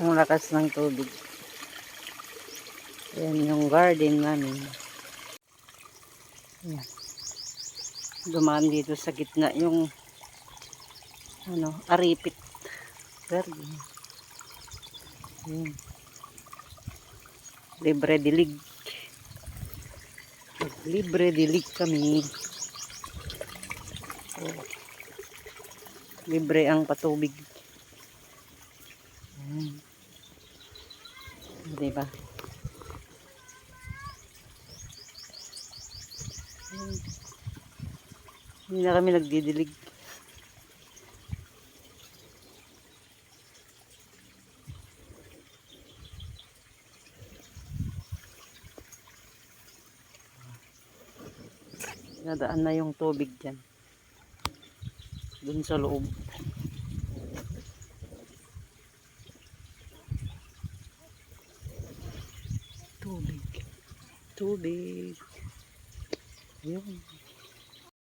Ang lakas ng tubig. Yan yung garden namin. Yan. Dumaan dito sa gitna yung ano, aripit. Garden. Yan. Libre dilig. Libre dilig kami. Oh. Libre ang patubig. Ayan. Diba? Ayan. Hindi na kami nagdidilig. Nadaan na yung tubig dyan. Dun sa loob. Tubig. Tubig. Yun.